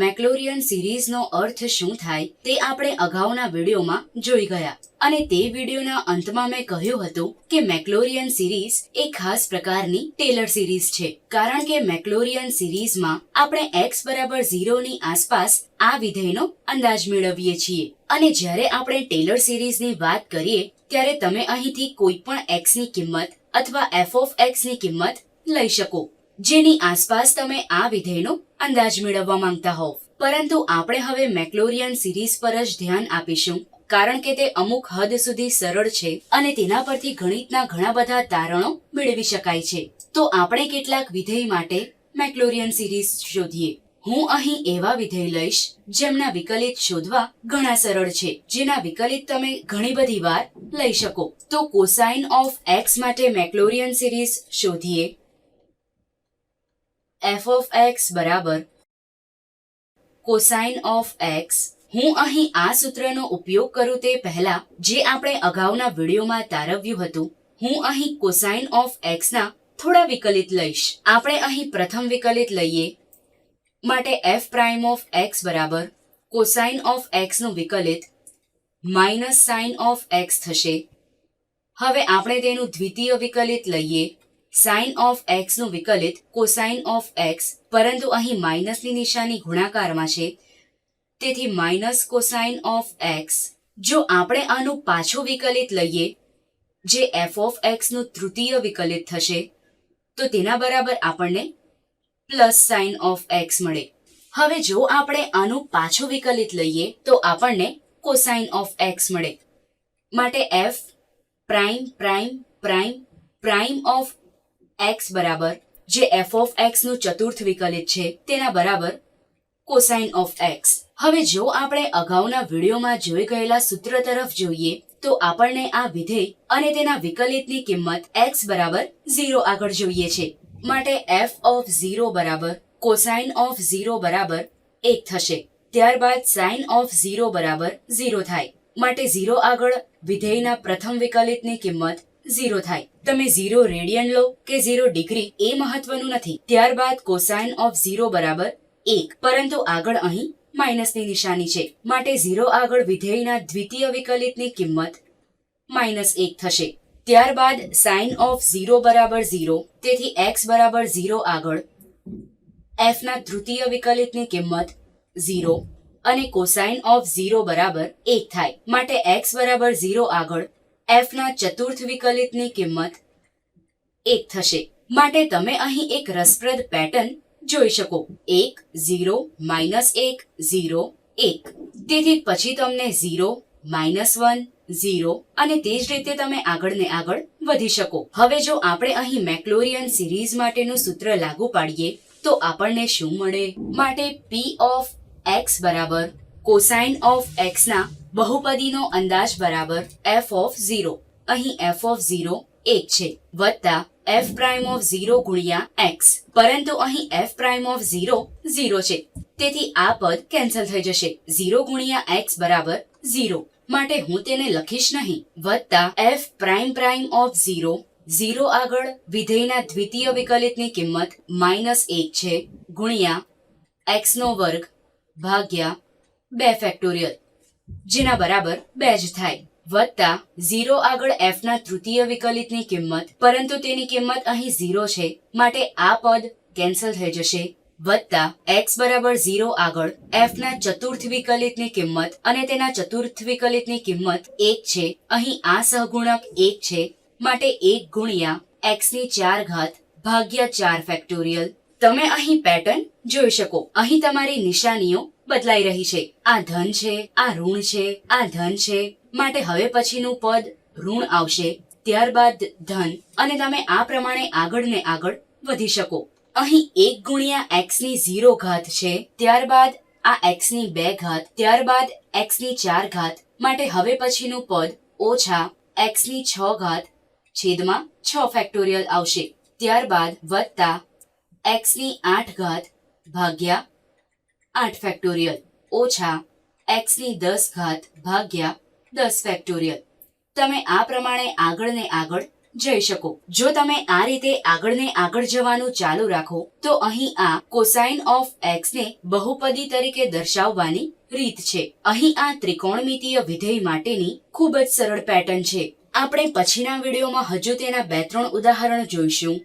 મેક્લોરિયન સિરીઝનો અર્થ શું થાય તે આપણે અગાઉના વિડીયોમાં જોઈ ગયા. અને તે વિડીયોના અંતમાં મેં કહ્યું હતું કે મેક્લોરિયન સિરીઝ એ ખાસ પ્રકારની ટેલર સિરીઝ છે. કારણ કે મેક્લોરિયન સિરીઝમાં આપણે એક્સ બરાબર ઝીરોની આસપાસ આ વિધેયનો અંદાજ મેળવીએ છીએ. અને જ્યારે આપણે ટેલર સિરીઝની વાત કરીએ, ત્યારે તમે અહીંથી કોઈ પણ એક્સની કિંમત અથવા એફ ઓફ એક્સની કિંમત લઈ શકો. જેની આસપાસ તમે આ વિધેયનો અંદાજ મેળવવા માંગતા હોવ. પરંતુ આપણે હવે મેક્લોરિયન સિરીઝ પર જ ધ્યાન આપીશું, કારણ કે તે અમુક હદ સુધી સરળ છે અને તેના પરથી ગણિતના ઘણા બધા તારણો મેળવી શકાય છે. તો આપણે કેટલાક વિધેય માટે મેક્લોરિયન સિરીઝ શોધીએ. હું અહીં એવા વિધેય લઈશ, જેમના વિકલિત શોધવા ઘણા સરળ છે, જેના વિકલિત તમે ઘણી બધી વાર લઈ શકો. તો કોસાઇન ઓફ એક્સ માટે મેક્લોરિયન સિરીઝ શોધીએ. F ઓફ એક્સ બરાબર. કોસાઇન ઓફ એક્સ હું અહીં આ સૂત્રનો ઉપયોગ કરું તે પહેલા, જે આપણે અગાઉના વિડીયોમાં તારવ્યું હતું, હું અહીં કોસાઇન ઓફ એક્સના થોડા વિકલિત લઈશ. આપણે અહીં પ્રથમ વિકલિત લઈએ. માટે એફ પ્રાઇમ ઓફ એક્સ બરાબર. કોસાઇન ઓફ એક્સનું વિકલિત માઇનસ સાઇન ઓફ એક્સ થશે. હવે આપણે તેનું દ્વિતીય વિકલિત લઈએ. સાઇન ઓફ એક્સનું વિકલિત કોસાઇન ઓફ એક્સ, પરંતુ અહીં માઇનસની નિશાની ગુણાકારમાં છે. તેથી માઇનસ કોસાઇન ઓફ એક્સ. જો આપણે આનું પાછું વિકલિત લઈએ, જે એફ ઓફ એક્સનું તૃતીય વિકલિત થશે, તો તેના બરાબર આપણને પ્લસ સાઇન ઓફ એક્સ મળે. હવે જો આપણે આનું પાછું વિકલિત લઈએ, તો આપણને કોસાઇન ઓફ એક્સ મળે. માટે F prime prime prime prime of x બરાબર, જે એફ ઓફ એક્સનું ચતુર્થ વિકલિત છે, તેના બરાબર કોસાઇન ઓફ એક્સ હવે જો આપણે અગાઉના વિડીયોમાં જોઈ ગયેલા સૂત્ર તરફ જોઈએ, તો આપણને આ વિધેય અને તેના વિકલિતની કિંમત એક્સ બરાબર ઝીરો આગળ જોઈએ છે. માટે એફ ઓફ ઝીરો બરાબર કોસાઇન ઓફ ઝીરો બરાબર એક થશે. ત્યારબાદ સાઇન ઓફ ઝીરો બરાબર ઝીરો થાય. માટે ઝીરો આગળ વિધેયના પ્રથમ વિકલિતની કિંમત 0 થાય. તમે ઝીરો રેડિયન લો કે ઝીરો ડિગ્રી એ મહત્વનું નથી. ત્યારબાદ કોસાઇન ઓફ ઝીરો બરાબર એક. પરંતુ આગળ અહીં માઇનસની નિશાની છે. માટે ઝીરો આગળ વિધેયના દ્વિતીય વિકલિતની કિંમત માઇનસ એક થશે. ત્યારબાદ સાઇન ઓફ ઝીરો બરાબર ઝીરો. તેથી એક્સ બરાબર ઝીરો આગળ એફના તૃતીય વિકલિતની કિંમત ઝીરો. અને કોસાઇન ઓફ ઝીરો બરાબર એક થાય. માટે એક્સ બરાબર ઝીરો આગળ f ના ચતુર્થ વિકલિતની કિંમત એક થશે. માટે તમે અહીં એક રસપ્રદ પેટર્ન જોઈ શકો. 1 0 માઇનસ 1 0 1 તેથી પછી તમને ઝીરો માઇનસ વન ઝીરો અને તે જ રીતે તમે આગળ ને આગળ વધી શકો. હવે જો આપણે અહીં મેક્લોરિયન સિરીઝ માટેનું સૂત્ર લાગુ પાડીએ, તો આપણને શું મળે? માટે પી ઓફ એક્સ બરાબર કોસાઇન ઓફ x ના બહુપદીનો અંદાજ બરાબર એફ ઓફ ઝીરો અહીં એફ ઓફ ઝીરો એક છે. વત્તા એફ પ્રાઇમ ઓફ ઝીરો ગુણ્યા એક્સ પરંતુ અહીં એફ પ્રાઇમ ઓફ 0 0 છે. તેથી આ પદ કેન્સલ થઈ જશે. ઝીરો ગુણ્યા એક્સ બરાબર ઝીરો માટે હું તેને લખીશ નહીં. વત્તા એફ પ્રાઇમ પ્રાઇમ ઓફ 0 0 આગળ વિધેયના દ્વિતીય વિકલિતની કિંમત માઇનસ એક છે. ગુણ્યા એક્સનો વર્ગ ભાગ્યા બે ફેક્ટોરિયલ જેના બરાબર બે જ થાય. વત્તા ઝીરો આગળ એફના તૃતીય વિકલિતની કિંમત, પરંતુ તેની કિંમત અહીં ઝીરો છે, માટે આ પદ કેન્સલ થઈ જશે. વત્તા એક્સ બરાબર ઝીરો આગળ એફના ચતુર્થ વિકલિતની કિંમત અને તેના ચતુર્થ વિકલિતની કિંમત એક છે. અહીં આ સહગુણક એક છે, માટે એક ગુણ્યા એક્સની ચાર ઘાત ભાગ્યા ચાર ફેક્ટોરિયલ તમે અહીં પેટર્ન જોઈ શકો. અહીં તમારી નિશાનીઓ બદલાઈ રહી છે. આ ધન છે, આ ઋણ છે, આ ધન છે. માટે હવે પછીનું પદ ઋણ આવશે. ત્યારબાદ ધન અને તમે આ પ્રમાણે આગળ ને આગળ વધી શકો. અહીં એક ગુણ્યા એક્સની ઝીરો ઘાત છે. ત્યારબાદ આ એક્સની બે ઘાત. ત્યારબાદ એક્સની ચાર ઘાત. માટે હવે પછીનું પદ ઓછા એક્સની છ ઘાત છેદમાં છ ફેક્ટોરિયલ આવશે. ત્યારબાદ વત્તા x ની આઠ ઘાત ભાગ્યા આઠ ફેક્ટોરિયલ. ઓછા એક્સની દસ ઘાત ભાગ્યા દસ ફેક્ટોરિયલ. તમે આ પ્રમાણે આગળ ને આગળ જઈ શકો. જો તમે આ રીતે આગળ ને આગળ જવાનું ચાલુ રાખો, તો અહીં આ કોસાઇન ઓફ એક્સ ને બહુપદી તરીકે દર્શાવવાની રીત છે. અહીં આ ત્રિકોણમિતીય વિધેય માટેની ખૂબ જ સરળ પેટર્ન છે. આપણે પછીના વિડીયોમાં હજુ તેના બે ત્રણ ઉદાહરણ જોઈશું.